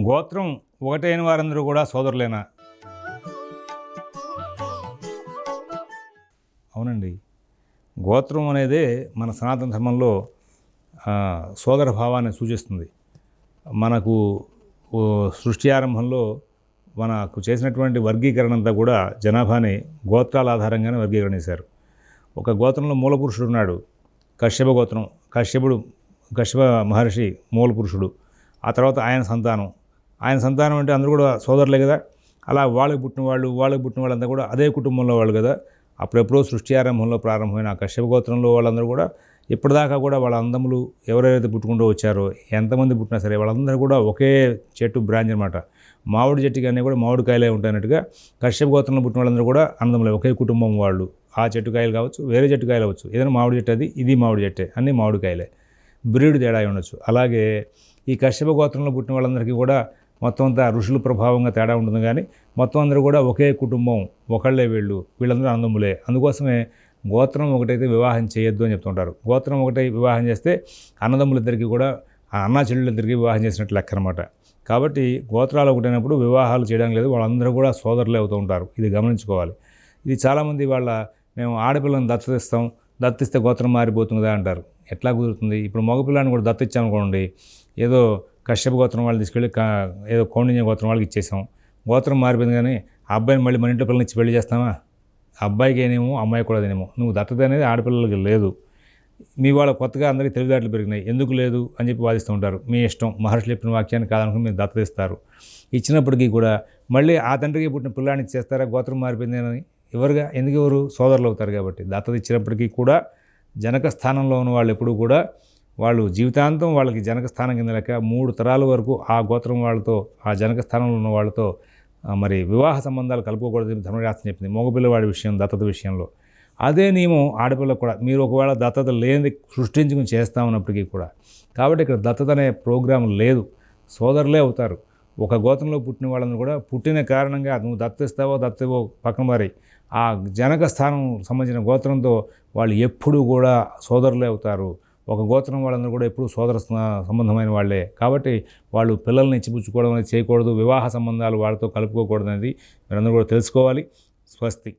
గోత్రం ఒకటైన వారందరూ కూడా సోదరులేనా? అవునండి. గోత్రం అనేదే మన సనాతన ధర్మంలో సోదర భావాన్ని సూచిస్తుంది. మనకు సృష్టి ఆరంభంలో మనకు చేసినటువంటి వర్గీకరణ అంతా కూడా జనాభాని గోత్రాల ఆధారంగానే వర్గీకరణ చేశారు ఒక గోత్రంలో మూల పురుషుడు ఉన్నాడు కశ్యప గోత్రం. కశ్యపుడు కశ్యప మహర్షి మూల పురుషుడు ఆ తర్వాత ఆయన సంతానం. ఆయన సంతానం అంటే అందరూ కూడా సోదరులే కదా. అలా వాళ్ళకి పుట్టిన వాళ్ళు వాళ్ళకి పుట్టిన వాళ్ళంతా కూడా అదే కుటుంబంలో వాళ్ళు కదా. అప్పుడెప్పుడో సృష్టి ఆరంభంలో ప్రారంభమైన ఆ కశ్యప గోత్రంలో వాళ్ళందరూ కూడా ఇప్పటిదాకా కూడా వాళ్ళ అందములు ఎవరెవరైతే పుట్టుకుంటూ వచ్చారో ఎంతమంది పుట్టినా సరే వాళ్ళందరూ కూడా ఒకే చెట్టు బ్రాంచ్ అనమాట మామిడి చెట్టు కానీ కూడా మామిడికాయలే ఉంటాయన్నట్టుగా కశ్యప గోత్రంలో పుట్టిన వాళ్ళందరూ కూడా అందములే ఒకే కుటుంబం వాళ్ళు. ఆ చెట్టు కాయలు కావచ్చు వేరే చెట్టు కాయలు అవ్వచ్చు. ఏదైనా మామిడి చెట్టు అది ఇది మామిడి చెట్టే అన్నీ మామిడికాయలే. బ్రీడ్ తేడా అయి ఉండొచ్చు. అలాగే ఈ కశ్యప గోత్రంలో పుట్టిన వాళ్ళందరికీ కూడా మొత్తం అంతా ఋషుల ప్రభావంగా తేడా ఉంటుంది కానీ మొత్తం అందరూ కూడా ఒకే కుటుంబం ఒకళ్ళే వీళ్ళు వీళ్ళందరూ అన్నదమ్ములే అందుకోసమే గోత్రం ఒకటైతే వివాహం చేయొద్దు అని చెప్తుంటారు. గోత్రం ఒకటై వివాహం చేస్తే అన్నదమ్ములిద్దరికీ కూడా ఆ అన్న చెల్లెళ్ళిద్దరికీ వివాహం చేసినట్లు లెక్క అనమాట కాబట్టి గోత్రాలు ఒకటైనప్పుడు వివాహాలు చేయడం లేదు వాళ్ళందరూ కూడా సోదరులే అవుతూ ఉంటారు. ఇది గమనించుకోవాలి. ఇది చాలామంది వాళ్ళ మేము ఆడపిల్లని దత్తతిస్తాం దత్తిస్తే గోత్రం మారిపోతుంది కదా అంటారు. ఎట్లా కుదురుతుంది? ఇప్పుడు మగపిల్లని కూడా దత్తిచ్చామనుకోండి ఏదో కశ్యప గోత్రం వాళ్ళు తీసుకెళ్ళి కా- ఏదో కౌండిన్య గోత్రం వాళ్ళకి ఇచ్చేసాం. గోత్రం మారిపోయింది కానీ ఆ అబ్బాయిని మళ్ళీ మన ఇంట్లో పిల్లల్ని ఇచ్చి పెళ్ళి చేస్తామా అబ్బాయికి ఏనేమో అమ్మాయి కూడా అదేనేమో నువ్వు దత్తత అనేది ఆడపిల్లలకి లేదు. మీ వాళ్ళ కొత్తగా అందరికీ తెలివిదాట్లు పెరిగినాయి. ఎందుకు లేదు అని చెప్పి వాదిస్తూ ఉంటారు. మీ ఇష్టం. మహర్షులు చెప్పిన వాక్యాన్ని కాదనుకుని మీరు దత్తత ఇస్తారు ఇచ్చినప్పటికీ కూడా మళ్ళీ ఆ తండ్రికి పుట్టిన పిల్లాన్ని చేస్తారా? గోత్రం మారిపోయింది అని ఎవరుగా ఎందుకు ఎవరు? సోదరులు అవుతారు కాబట్టి. దత్తత ఇచ్చినప్పటికీ కూడా జనక స్థానంలో ఉన్న వాళ్ళు ఎప్పుడూ కూడా వాళ్ళు జీవితాంతం వాళ్ళకి జనక స్థానం కింద లెక్క మూడు తరాల వరకు ఆ గోత్రం వాళ్ళతో ఆ జనక స్థానంలో ఉన్న వాళ్ళతో మరి వివాహ సంబంధాలు కలుపుకోకూడదు ధర్మశాస్త్రం చెప్పింది. మగపిల్లవాడి విషయం దత్తత విషయంలో. అదే నియమం ఆడపిల్లకు కూడా. మీరు ఒకవేళ దత్తత లేనిది సృష్టించుకుని చేస్తామన్నప్పటికీ కూడా. కాబట్టి ఇక్కడ దత్తత అనే ప్రోగ్రాం లేదు. సోదరులే అవుతారు. ఒక గోత్రంలో పుట్టిన వాళ్ళని కూడా పుట్టిన కారణంగా నువ్వు దత్తిస్తావో దత్తవో పక్కన మరి ఆ జనక స్థానం సంబంధించిన గోత్రంతో వాళ్ళు ఎప్పుడూ కూడా సోదరులే అవుతారు. ఒక గోత్రం వాళ్ళందరూ కూడా ఎప్పుడు సోదర సంబంధమైన వాళ్ళే. కాబట్టి వాళ్ళు పిల్లల్ని ఇచ్చిపుచ్చుకోవడం అనేది చేయకూడదు. వివాహ సంబంధాలు వాళ్ళతో కలుపుకోకూడదు అనేది మీరందరూ కూడా తెలుసుకోవాలి. స్వస్తి.